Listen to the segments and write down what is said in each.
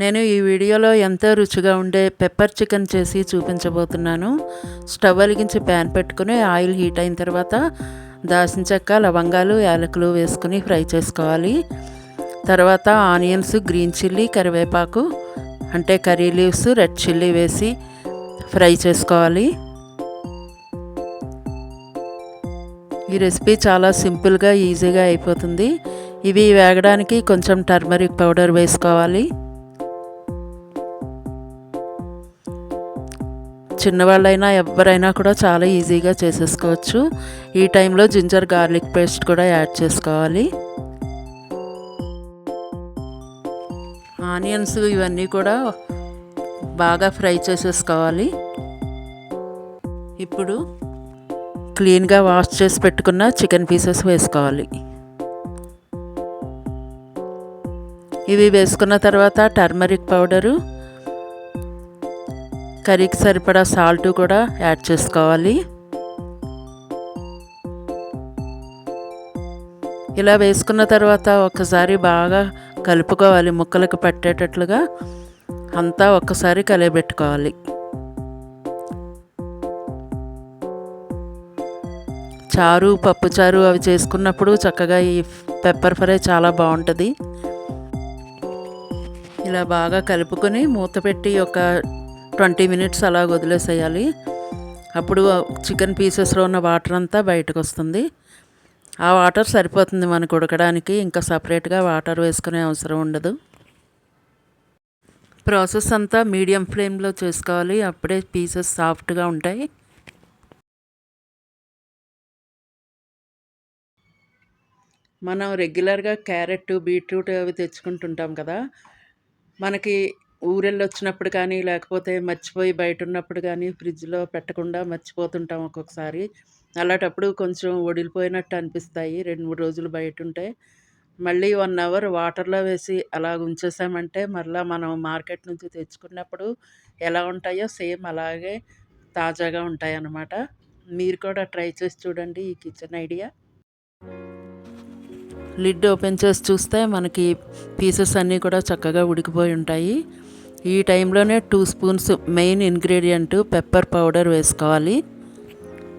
నేను ఈ వీడియోలో ఎంతో రుచిగా ఉండే పెప్పర్ చికెన్ చేసి చూపించబోతున్నాను. స్టవ్ వెలిగించి ప్యాన్ పెట్టుకుని ఆయిల్ హీట్ అయిన తర్వాత దాల్చిన చెక్క లవంగాలు యాలకులు వేసుకుని ఫ్రై చేసుకోవాలి. తర్వాత ఆనియన్స్ గ్రీన్ చిల్లీ కరివేపాకు అంటే కర్రీ లీవ్స్ రెడ్ చిల్లీ వేసి ఫ్రై చేసుకోవాలి. ఈ రెసిపీ చాలా సింపుల్గా ఈజీగా అయిపోతుంది. ఇవి వేగడానికి కొంచెం టర్మరిక్ పౌడర్ వేసుకోవాలి. చిన్నవాళ్ళైనా ఎవరైనా కూడా చాలా ఈజీగా చేసేసుకోవచ్చు. ఈ టైంలో జింజర్ గార్లిక్ పేస్ట్ కూడా యాడ్ చేసుకోవాలి. ఆనియన్స్ ఇవన్నీ కూడా బాగా ఫ్రై చేసేసుకోవాలి. ఇప్పుడు క్లీన్గా వాష్ చేసి పెట్టుకున్న చికెన్ పీసెస్ వేసుకోవాలి. ఇవి వేసుకున్న తర్వాత టర్మరిక్ పౌడరు కర్రీకి సరిపడా సాల్ట్ కూడా యాడ్ చేసుకోవాలి. ఇలా వేసుకున్న తర్వాత ఒకసారి బాగా కలుపుకోవాలి ముక్కలకు పట్టేటట్లుగా. అంతా ఒక్కసారి కలియబెట్టుకోవాలి చారు పప్పు చారు అవి చేసుకున్నప్పుడు చక్కగా ఈ పెప్పర్ ఫ్రై చాలా బాగుంటుంది. ఇలా బాగా కలుపుకొని మూత పెట్టి ఒక ట్వంటీ మినిట్స్ అలా వదిలేసేయాలి. అప్పుడు చికెన్ పీసెస్లో ఉన్న వాటర్ అంతా బయటకు వస్తుంది ఆ వాటర్ సరిపోతుంది మనకు ఉడకడానికి ఇంకా సపరేట్గా వాటర్ వేసుకునే అవసరం ఉండదు. ప్రాసెస్ అంతా మీడియం ఫ్లేమ్లో చేసుకోవాలి. అప్పుడే పీసెస్ సాఫ్ట్గా ఉంటాయి. మనం రెగ్యులర్గా క్యారెట్ బీట్రూట్ అవి తెచ్చుకుంటుంటాం కదా మనకి ఊరెళ్ళి వచ్చినప్పుడు కానీ లేకపోతే మర్చిపోయి బయట ఉన్నప్పుడు కానీ ఫ్రిడ్జ్లో పెట్టకుండా మర్చిపోతుంటాం ఒక్కొక్కసారి. అలాంటప్పుడు కొంచెం ఒడిలిపోయినట్టు అనిపిస్తాయి. రెండు మూడు రోజులు బయట ఉంటే మళ్ళీ వన్ అవర్ వాటర్లో వేసి అలా ఉంచేసామంటే మళ్ళీ మనం మార్కెట్ నుంచి తెచ్చుకున్నప్పుడు ఎలా ఉంటాయో సేమ్ అలాగే తాజాగా ఉంటాయి అన్నమాట మీరు కూడా ట్రై చేసి చూడండి ఈ కిచెన్ ఐడియా. లిడ్ ఓపెన్ చేసి చూస్తే మనకి పీసెస్ అన్నీ కూడా చక్కగా ఉడికిపోయి ఉంటాయి. ఈ టైంలోనే two spoons main ingredient pepper powder వేసుకోవాలి.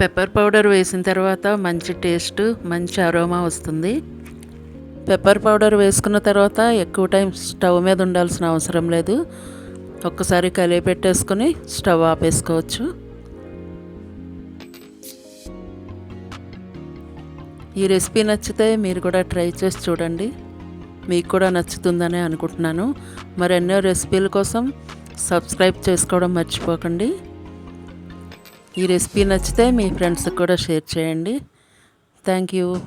పెప్పర్ పౌడర్ వేసిన తర్వాత మంచి టేస్ట్ మంచి అరోమా వస్తుంది. పెప్పర్ పౌడర్ వేసుకున్న తర్వాత ఎక్కువ టైం స్టవ్ మీద ఉండాల్సిన అవసరం లేదు. ఒక్కసారి కలిపి పెట్టేసుకుని స్టవ్ ఆపేసుకోవచ్చు. ఈ రెసిపీ నచ్చితే మీరు కూడా ట్రై చేసి చూడండి. మీకు కూడా నచ్చుతుందని అనుకుంటున్నాను. మరెన్నో రెసిపీల కోసం సబ్స్క్రైబ్ చేసుకోవడం మర్చిపోకండి. ఈ రెసిపీ నచ్చితే మీ ఫ్రెండ్స్కి కూడా షేర్ చేయండి. Thank you.